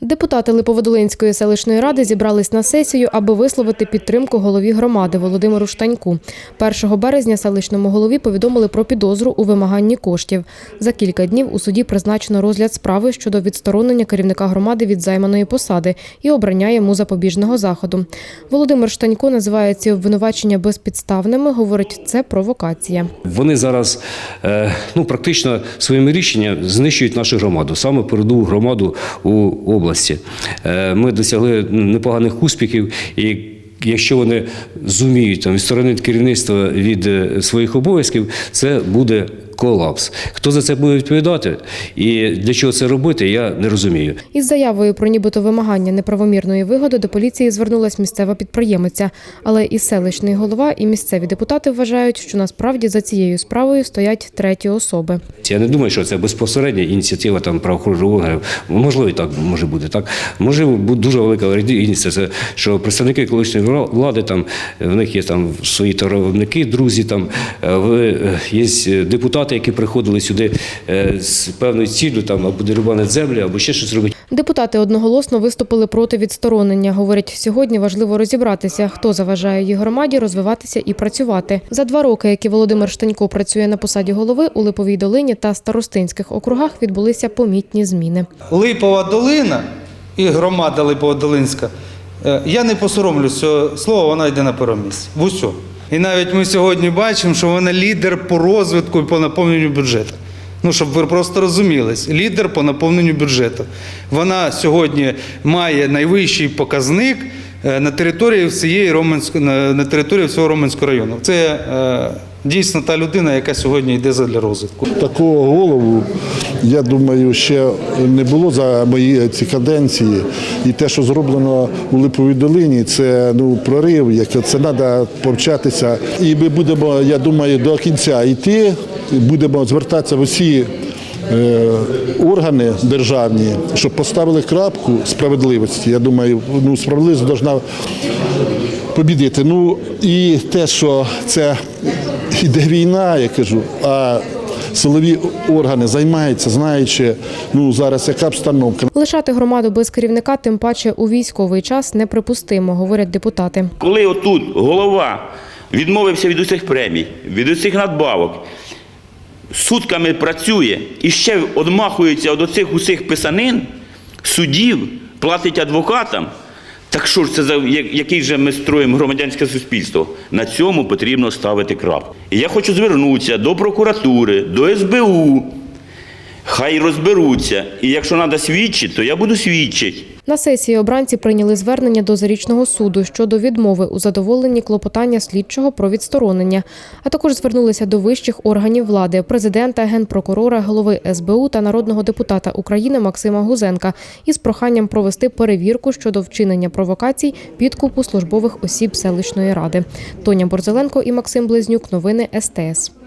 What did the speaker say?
Депутати Липоводолинської селищної ради зібрались на сесію, аби висловити підтримку голові громади Володимиру Штаньку. 1 березня селищному голові повідомили про підозру у вимаганні коштів. За кілька днів у суді призначено розгляд справи щодо відсторонення керівника громади від займаної посади і обрання йому запобіжного заходу. Володимир Штанько називає ці обвинувачення безпідставними. Говорить, це провокація. Вони зараз е, ну, практично своїми рішеннями знищують нашу громаду, саме передову громаду у області. Е, Ми досягли непоганих успіхів і. Якщо вони зуміють там відсторонити керівництво від е, своїх обов'язків, це буде колапс. Хто за це буде відповідати і для чого це робити, я не розумію. Із заявою про нібито вимагання неправомірної вигоди до поліції звернулась місцева підприємиця. Але і селищний голова, і місцеві депутати вважають, що насправді за цією справою стоять треті особи. Я не думаю, що це безпосередня ініціатива там правоохоронних органів. Можливо, і так може бути так. Може бути дуже велика ініціатива, що представники колишньої влади там в них є там свої товаровники, друзі. Там е, е, є депутати, які приходили сюди е, з певною ціллю, там або дерибанити землю, або ще щось робити. Депутати одноголосно виступили проти відсторонення. Говорять, сьогодні важливо розібратися, хто заважає їх громаді розвиватися і працювати. За два роки, які Володимир Штанько працює на посаді голови у Липовій долині та старостинських округах, відбулися помітні зміни. Липова долина і громада Липова-Долинська, е, я не посоромлюсь цього слова, вона йде на перше місце. В усьому. І навіть ми сьогодні бачимо, що вона лідер по розвитку і по наповненню бюджету. Ну, щоб ви просто розумілись, лідер по наповненню бюджету. Вона сьогодні має найвищий показник е, на території всієї Роменської, на, території всього Роменського району. Це е, дійсно та людина, яка сьогодні йде для розвитку. Такого голову, я думаю, ще не було за мої ці каденції. І те, що зроблено у Липовій долині, це ну прорив, як це треба повчатися. І ми будемо, я думаю, до кінця йти, будемо звертатися в усі. е, Органи державні, щоб поставили крапку справедливості. Я думаю, ну справедливість повинна побідити. Ну і те, що це іде війна, я кажу, а силові органи займаються, знаючи, ну зараз яка обстановка. Лишати громаду без керівника, тим паче у військовий час, неприпустимо, говорять депутати. Коли отут голова відмовився від усіх премій, від усіх надбавок, сутками працює і ще одмахується від оцих усіх писанин, судів, платить адвокатам. Так що ж це за який же ми строїмо громадянське суспільство? На цьому потрібно ставити крапку. І я хочу звернутися до прокуратури, до СБУ. Хай розберуться. І якщо треба свідчити, то я буду свідчити. На сесії обранці прийняли звернення до зарічного суду щодо відмови у задоволенні клопотання слідчого про відсторонення, а також звернулися до вищих органів влади президента, генпрокурора, голови СБУ та народного депутата України Максима Гузенка із проханням провести перевірку щодо вчинення провокацій підкупу службових осіб селищної ради. Тоня Борзеленко і Максим Близнюк. Новини СТС.